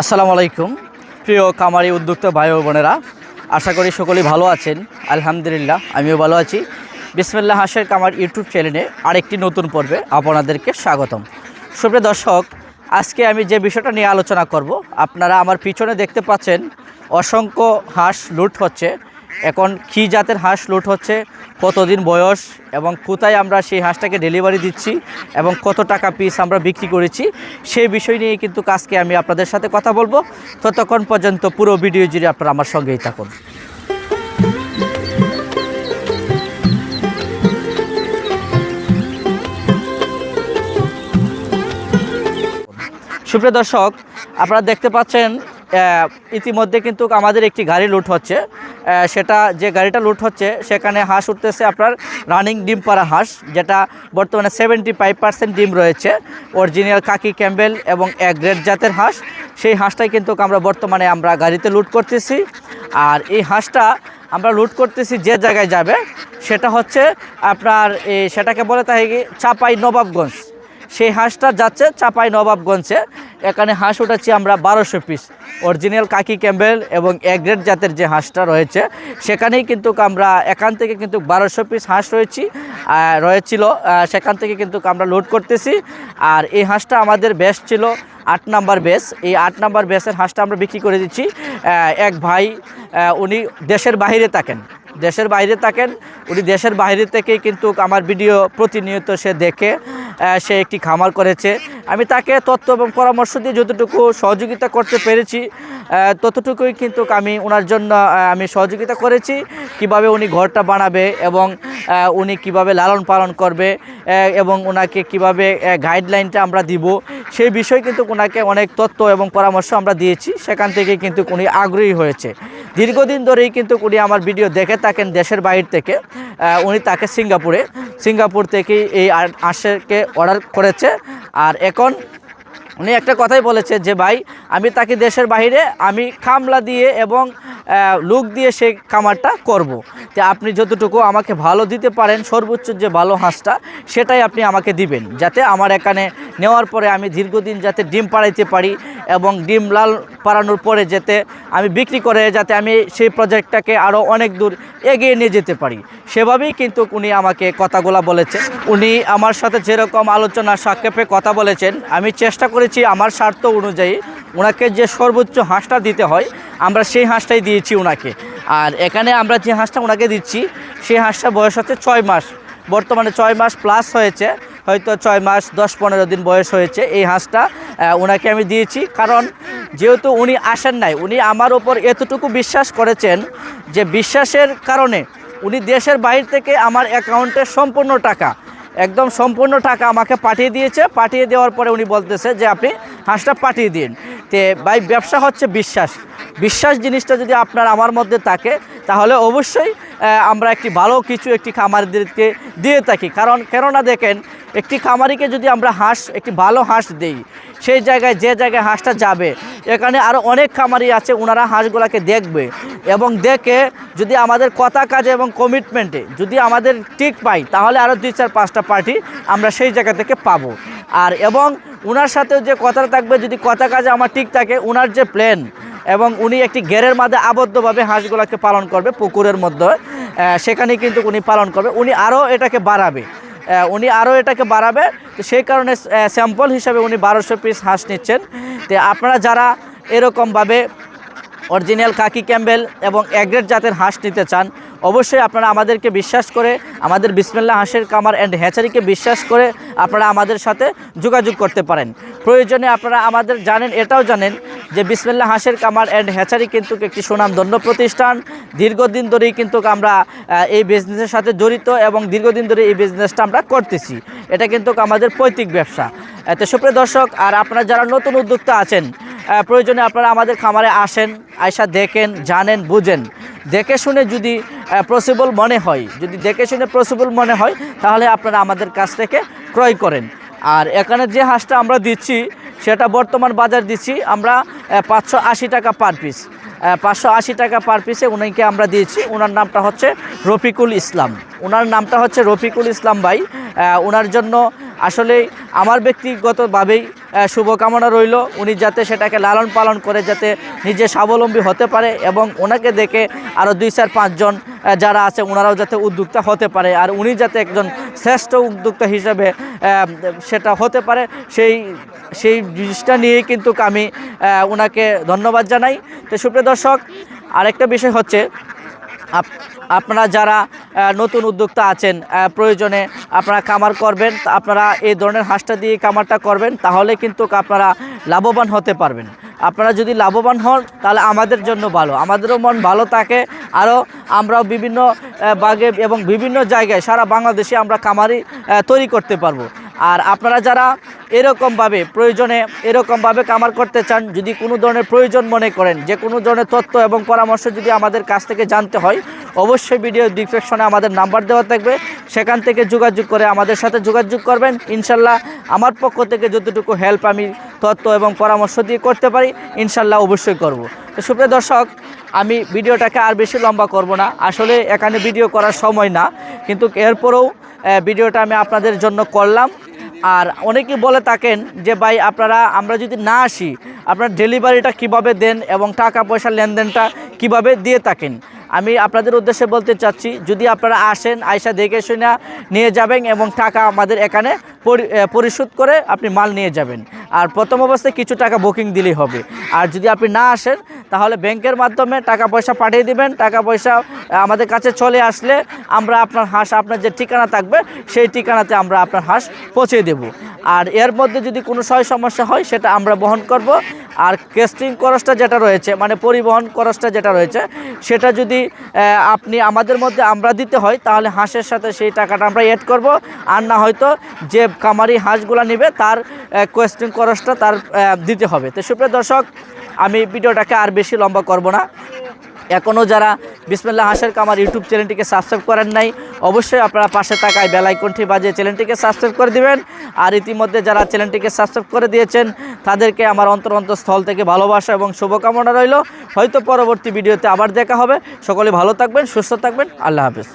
আসসালামু আলাইকুম। প্রিয় কামারি উদ্যোক্তা ভাই বোনেরা, আশা করি সকলেই ভালো আছেন। আলহামদুলিল্লাহ, আমিও ভালো আছি। বিসমিল্লাহ হাসের কামার ইউটিউব চ্যানেলে আরেকটি নতুন পর্বে আপনাদেরকে স্বাগতম। সুপ্রিয় দর্শক, আজকে আমি যে বিষয়টা নিয়ে আলোচনা করব, আপনারা আমার পিছনে দেখতে পাচ্ছেন, অসংখ্য হাঁস লুট হচ্ছে। এখন কী জাতের হাঁস লুট হচ্ছে কতদিন বয়স এবং কোথায় আমরা সেই হাঁসটাকে ডেলিভারি দিচ্ছি এবং কত টাকা পিস আমরা বিক্রি করেছি, সেই বিষয় নিয়ে কিন্তু কাজকে আমি আপনাদের সাথে কথা বলব। ততক্ষণ পর্যন্ত পুরো ভিডিও জুড়ে আপনারা আমার সঙ্গেই থাকুন। সুপ্রিয় দর্শক, আপনারা দেখতে পাচ্ছেন ইতিমধ্যে কিন্তু আমাদের একটি গাড়ি লুট হচ্ছে। সেটা যে গাড়িটা লুট হচ্ছে, সেখানে হাঁস উঠতেছে আপনার রানিং ডিম পাড়া হাঁস, যেটা বর্তমানে সেভেন্টি ফাইভ পার্সেন্ট ডিম রয়েছে। অরিজিনাল কাকি ক্যাম্বেল এবং এক গ্রেড জাতের হাঁস। সেই হাঁসটাই কিন্তু আমরা বর্তমানে আমরা গাড়িতে লুট করতেছি। আর এই হাঁসটা আমরা লুট করতেছি যে জায়গায় যাবে, সেটা হচ্ছে আপনার এই সেটাকে বলে তাই চাপাই নবাবগঞ্জ। সেই হাঁসটা যাচ্ছে চাপাই নবাবগঞ্জে। এখানে হাঁস উঠাচ্ছি আমরা বারোশো পিস অরিজিনাল কাকি ক্যাম্বেল এবং এগ্রেড জাতের যে হাঁসটা রয়েছে, সেখানেই কিন্তু আমরা এখান থেকে কিন্তু বারোশো পিস হাঁস রয়েছি রয়েছিল সেখান থেকে কিন্তু আমরা লোড করতেছি। আর এই হাঁসটা আমাদের বেস্ট ছিল আট নাম্বার বেস এই আট নাম্বার বেসের হাঁসটা আমরা বিক্রি করে দিচ্ছি এক ভাই উনি দেশের বাহিরে থাকেন। দেশের বাইরে থাকেন, উনি দেশের বাইরে থেকেই কিন্তু আমার ভিডিও প্রতিনিয়ত সে দেখে সে একটি খামার করেছে। আমি তাকে তথ্য এবং পরামর্শ দিয়ে যতটুকু সহযোগিতা করতে পেরেছি ততটুকুই কিন্তু আমি ওনার জন্য আমি সহযোগিতা করেছি, কীভাবে উনি ঘরটা বানাবে এবং উনি কীভাবে লালন পালন করবে এবং ওনাকে কীভাবে গাইডলাইনটা আমরা দিব, সেই বিষয়ে কিন্তু ওনাকে অনেক তথ্য এবং পরামর্শ আমরা দিয়েছি, সেখান থেকে কিন্তু উনি আগ্রহী হয়েছে। দীর্ঘদিন ধরেই কিন্তু উনি আমার ভিডিও দেখে থাকেন দেশের বাইরে থেকে। উনি তাকে সিঙ্গাপুরে। সিঙ্গাপুর থেকেই এই আশেকে অর্ডার করেছে। আর এখন উনি একটা কথাই বলেছে যে, ভাই, আমি তাকে দেশের বাহিরে আমি খামলা দিয়ে এবং লোক দিয়ে সেই কামারটা করব। তো আপনি যতটুকু আমাকে ভালো দিতে পারেন, সর্বোচ্চ যে ভালো হাঁসটা, সেটাই আপনি আমাকে দিবেন। যাতে আমার এখানে নেওয়ার পরে আমি দীর্ঘদিন যাতে ডিম পাড়াইতে পারি এবং ডিম লাল পাড়ানোর পরে যেতে আমি বিক্রি করে, যাতে আমি সেই প্রজেক্টটাকে আরও অনেক দূর এগিয়ে নিয়ে যেতে পারি। সেভাবেই কিন্তু উনি আমাকে কথাগুলো বলেছে উনি আমার সাথে যেরকম আলোচনা সাক্ষেপে কথা বলেছেন, আমি চেষ্টা করেছি আমার স্বার্থ অনুযায়ী ওনাকে যে সর্বোচ্চ হাঁসটা দিতে হয়, আমরা সেই হাঁসটাই দিয়েছি ওনাকে। আর এখানে আমরা যে হাঁসটা ওনাকে দিচ্ছি, সেই হাঁসটা বয়স হচ্ছে ছয় মাস। বর্তমানে ছয় মাস প্লাস হয়েছে, হয়তো ছয় মাস, দশ, পনেরো দিন বয়স হয়েছে এই হাঁসটা ওনাকে আমি দিয়েছি। কারণ যেহেতু উনি আসেন নাই, উনি আমার ওপর এতটুকু বিশ্বাস করেছেন যে বিশ্বাসের কারণে উনি দেশের বাইরে থেকে আমার অ্যাকাউন্টে সম্পূর্ণ টাকা, একদম সম্পূর্ণ টাকা আমাকে পাঠিয়ে দিয়েছে। পাঠিয়ে দেওয়ার পরে উনি বলতেছে যে, আপনি হাঁসটা পাঠিয়ে দিন। তে ভাই, ব্যবসা হচ্ছে বিশ্বাস। বিশ্বাস জিনিসটা যদি আপনার আমার মধ্যে থাকে, তাহলে অবশ্যই আমরা একটি ভালো কিছু একটি খামারিদেরকে দিয়ে থাকি। কারণ, কেননা দেখেন, একটি খামারিকে যদি আমরা হাঁস, একটি ভালো হাঁস দেই, সেই জায়গায় যে জায়গায় হাঁসটা যাবে এখানে আরও অনেক খামারি আছে ওনারা হাঁসগুলোকে দেখবে। এবং দেখে যদি আমাদের কথা কাজে এবং কমিটমেন্টে যদি আমাদের ঠিক পাই তাহলে আরও দুই চার পাঁচটা পার্টি আমরা সেই জায়গা থেকে পাবো। আর এবং ওনার সাথেও যে কথা থাকবে যদি কথা কাজে আমার ঠিক থাকে ওনার যে প্ল্যান এবং উনি একটি ঘেরের মধ্যে আবদ্ধভাবে হাঁসগুলোকে পালন করবে পুকুরের মধ্যে আহ, সেখানেই কিন্তু উনি পালন করবে। উনি আরও এটাকে বাড়াবে। উনি আরও এটাকে বাড়াবে। তো সেই কারণে স্যাম্পল হিসাবে উনি বারোশো পিস হাঁস নিচ্ছেন। তো আপনারা যারা এরকমভাবে অরিজিনাল কাকি ক্যাম্বেল এবং এগ্রেড জাতের হাঁস নিতে চান অবশ্যই আপনারা আমাদেরকে বিশ্বাস করে, আমাদের বিসমিল্লা হাঁসের কামার অ্যান্ড হ্যাচারিকে বিশ্বাস করে আপনারা আমাদের সাথে যোগাযোগ করতে পারেন। প্রয়োজনে আপনারা আমাদের জানেন, এটাও জানেন যে বিসমিল্লা হাঁসের কামার অ্যান্ড হ্যাচারি কিন্তু একটি সুনামধন্য প্রতিষ্ঠান। দীর্ঘদিন ধরেই কিন্তু আমরা এই বিজনেসের সাথে জড়িত এবং দীর্ঘদিন ধরে এই বিজনেসটা আমরা করতেছি। এটা কিন্তু আমাদের পৈতৃক ব্যবসা। এতে সুপ্রিয় দর্শক, আর আপনারা যারা নতুন উদ্যোক্তা আছেন প্রয়োজনে আপনারা আমাদের খামারে আসেন আয়সা দেখেন, জানেন, বুঝেন। দেখে শুনে যদি পসিবল মনে হয়, যদি দেখে শুনে পসিবল মনে হয়, তাহলে আপনারা আমাদের কাছ থেকে ক্রয় করেন। আর এখানে যে হাঁসটা আমরা দিচ্ছি, সেটা বর্তমান বাজার দিচ্ছি, আমরা পাঁচশো আশি টাকা পার পিস পাঁচশো আশি টাকা পার পিসে উনাকে আমরা দিয়েছি ওনার নামটা হচ্ছে রফিকুল ইসলাম। ওনার নামটা হচ্ছে রফিকুল ইসলাম ভাই। ওনার জন্য আসলে আমার ব্যক্তিগতভাবেই শুভকামনা রইল। উনি যাতে সেটাকে লালন পালন করে যাতে নিজে স্বাবলম্বী হতে পারে এবং ওনাকে দেখে আরও দুই চার পাঁচজন যারা আছে ওনারাও যাতে উদ্যোক্তা হতে পারে। আর উনি যাতে একজন শ্রেষ্ঠ উদ্যোক্তা হিসেবে সেটা হতে পারে, সেই সেই জিনিসটা নিয়েই কিন্তু আমি ওনাকে ধন্যবাদ জানাই। তো সুপ্রিয় দর্শক, আরেকটা বিষয় হচ্ছে, আপ- আপনারা যারা নতুন উদ্যোক্তা আছেন প্রয়োজনে আপনারা কামার করবেন আপনারা এই ধরনের হাঁসটা দিয়ে কামারটা করবেন, তাহলে কিন্তু আপনারা লাভবান হতে পারবেন। আপনারা যদি লাভবান হন, তাহলে আমাদের জন্য ভালো। আমাদেরও মন ভালো থাকে, আরও আমরাও বিভিন্ন বাগে এবং বিভিন্ন জায়গায় সারা বাংলাদেশে আমরা কামারি তৈরি করতে পারব। আর আপনারা যারা এরকমভাবে প্রয়োজনে এরকমভাবে কামার করতে চান, যদি কোনো ধরনের প্রয়োজন মনে করেন, যে কোনো ধরনের তথ্য এবং পরামর্শ যদি আমাদের কাছ থেকে জানতে হয়, অবশ্যই ভিডিও ডিসক্রিপশনে আমাদের নাম্বার দেওয়া থাকবে। সেখান থেকে যোগাযোগ করে আমাদের সাথে যোগাযোগ করবেন। ইনশাল্লাহ আমার পক্ষ থেকে যতটুকু হেল্প আমি তথ্য এবং পরামর্শ দিয়ে করতে পারি, ইনশাল্লাহ অবশ্যই করব। তো সুপ্রিয় দর্শক, আমি ভিডিওটাকে আর বেশি লম্বা করব না। আসলে এখানে ভিডিও করার সময় না, কিন্তু এরপরেও ভিডিওটা আমি আপনাদের জন্য করলাম। আর অনেকেই বলে থাকেন যে, ভাই, আপনারা, আমরা যদি না আসি, আপনার ডেলিভারিটা কীভাবে দেন এবং টাকা পয়সার লেনদেনটা কীভাবে দিয়ে থাকেন? আমি আপনাদের উদ্দেশ্যে বলতে চাচ্ছি, যদি আপনারা আসেন আয়সা দেখে শুনে নিয়ে যাবেন এবং টাকা আমাদের এখানে পরি- পরিশোধ করে আপনি মাল নিয়ে যাবেন। আর প্রথম অবস্থায় কিছু টাকা বুকিং দিলেই হবে। আর যদি আপনি না আসেন, তাহলে ব্যাংকের মাধ্যমে টাকা পয়সা পাঠিয়ে দিবেন। টাকা পয়সা আমাদের কাছে চলে আসলে আমরা আপনার হাঁস, আপনার যে ঠিকানা থাকবে, সেই ঠিকানাতে আমরা আপনার হাঁস পৌঁছে দেব। আর এর মধ্যে যদি কোনো সয় সমস্যা হয়, সেটা আমরা বহন করব। আর কেস্টিং খরচটা যেটা রয়েছে মানে পরিবহন খরচটা যেটা রয়েছে, সেটা যদি আপনি আমাদের মধ্যে আমরা দিতে হয়, তাহলে হাঁসের সাথে সেই টাকাটা আমরা অ্যাড করব। আর না হয়তো যে কামারি হাঁসগুলো নেবে, তার কোয়েস্টিং খরচটা তার দিতে হবে। তো সুপ্রিয় দর্শক আমি ভিডিওটাকে আর বেশি লম্বা করব না। এখনও যারা বিসমিল্লা হাঁসের কামার ইউটিউব চ্যানেলটিকে সাবস্ক্রাইব করেন নাই, অবশ্যই আপনারা পাশে থাকায় বেলাইকনটি বাজে চ্যানেলটিকে সাবস্ক্রাইব করে দিবেন। আর ইতিমধ্যে যারা চ্যানেলটিকে সাবস্ক্রাইব করে দিয়েছেন, তাদেরকে আমার অন্তর অন্তর স্থল থেকে ভালোবাসা এবং শুভকামনা রইল। হয়তো পরবর্তী ভিডিওতে আবার দেখা হবে। সকলে ভালো থাকবেন, সুস্থ থাকবেন। আল্লাহ হাফিজ।